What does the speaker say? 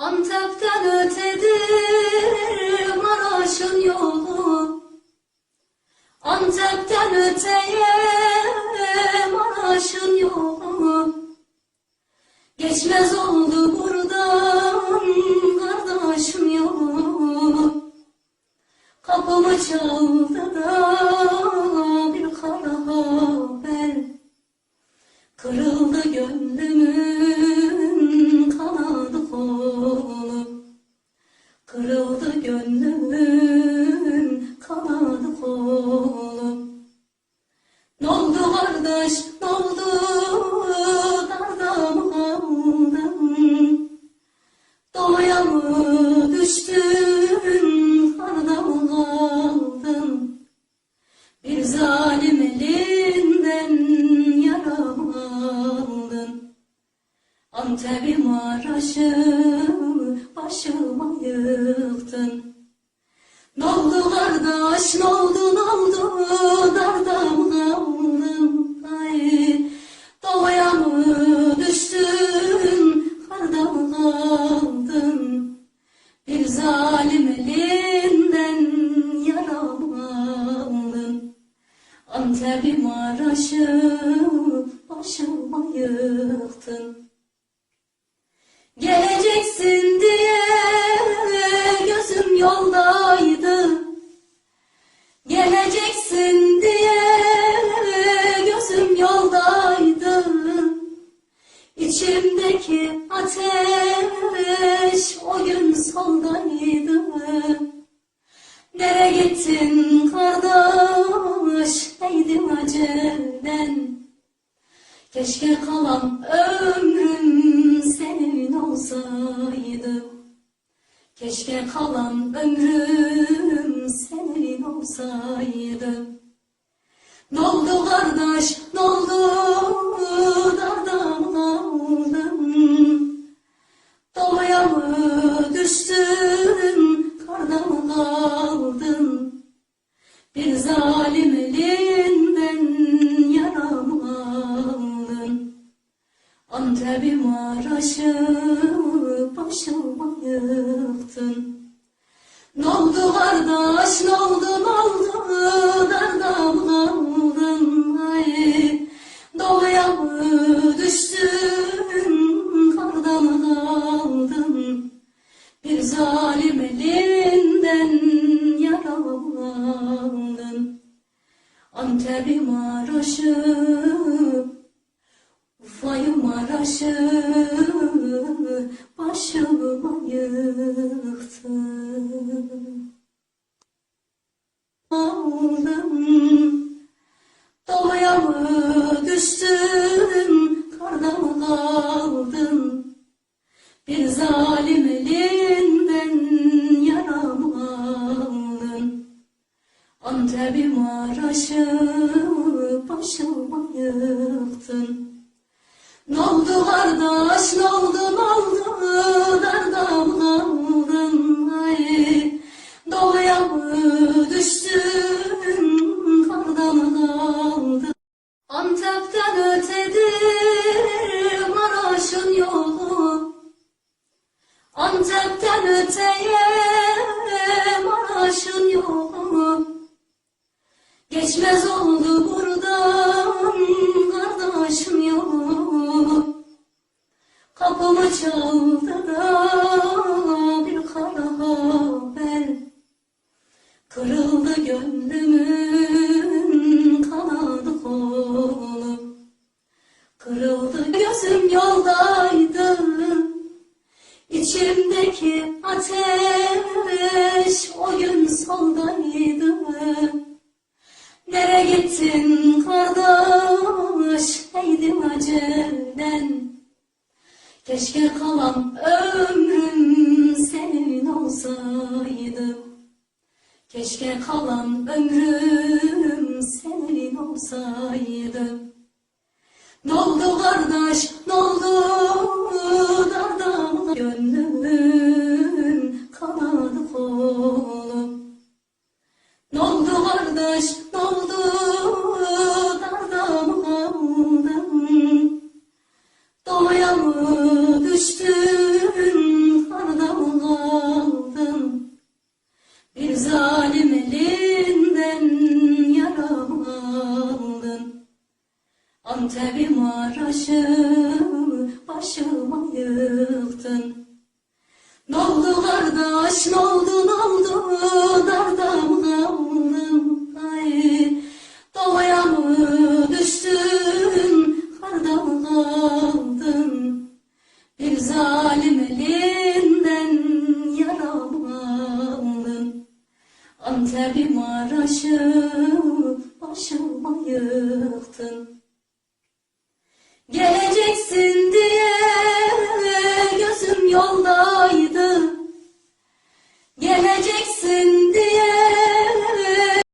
Antep'ten ötedir Maraş'ın yolu. Antep'ten öteye Maraş'ın yolu. Geçmez oldu Kırıldı gönlümün kanadı kolu Noldu kardeş noldu darda mı kaldın Doğuya mı düştün karda mı kaldın bir zalim elinden yaramı aldın Antep'i Maraş'ı bir zalim elinden yaramı aldın Antep'i Maraş'ı başıma yıktın Geleceksin diye gözüm yoldaydı. Geleceksin diye gözüm yoldaydı. İçimdeki ateş gittin kardeş neydim acelden. Keşke kalan ömrüm senin olsaydı. Keşke kalan ömrüm senin olsaydı. Noldu kardeş, noldu Antep'i Maraş'ı başıma yıktın. Noldu kardeş, noldu, noldu, darda Maraş'ı başıma yıktın. Aldım, doğuya mı düştün, karda mı kaldın? Bir zalim elinden yaramı aldın. Antep'i Maraş'ı başıma yıktın. Kardeş, noldu, darda mı kaldın, ay? Doğuya mı düştün, karda mı kaldın? Antep'ten ötedir Maraş'ın yolu, Antep'ten öteye Maraş'ın yolu. Geçmez ateş o gün soldaydı. Nere gittin kardeş neydim acelden. Keşke kalan ömrüm senin olsaydı. Keşke kalan ömrüm senin olsaydı. Noldu kardeş, noldu darda mı Antep'im Maraş'ım başıma yıktın. Noldu kardeş noldu noldu dardam kaldım ay Doğaya mı düştün kardan kaldın bir zalimi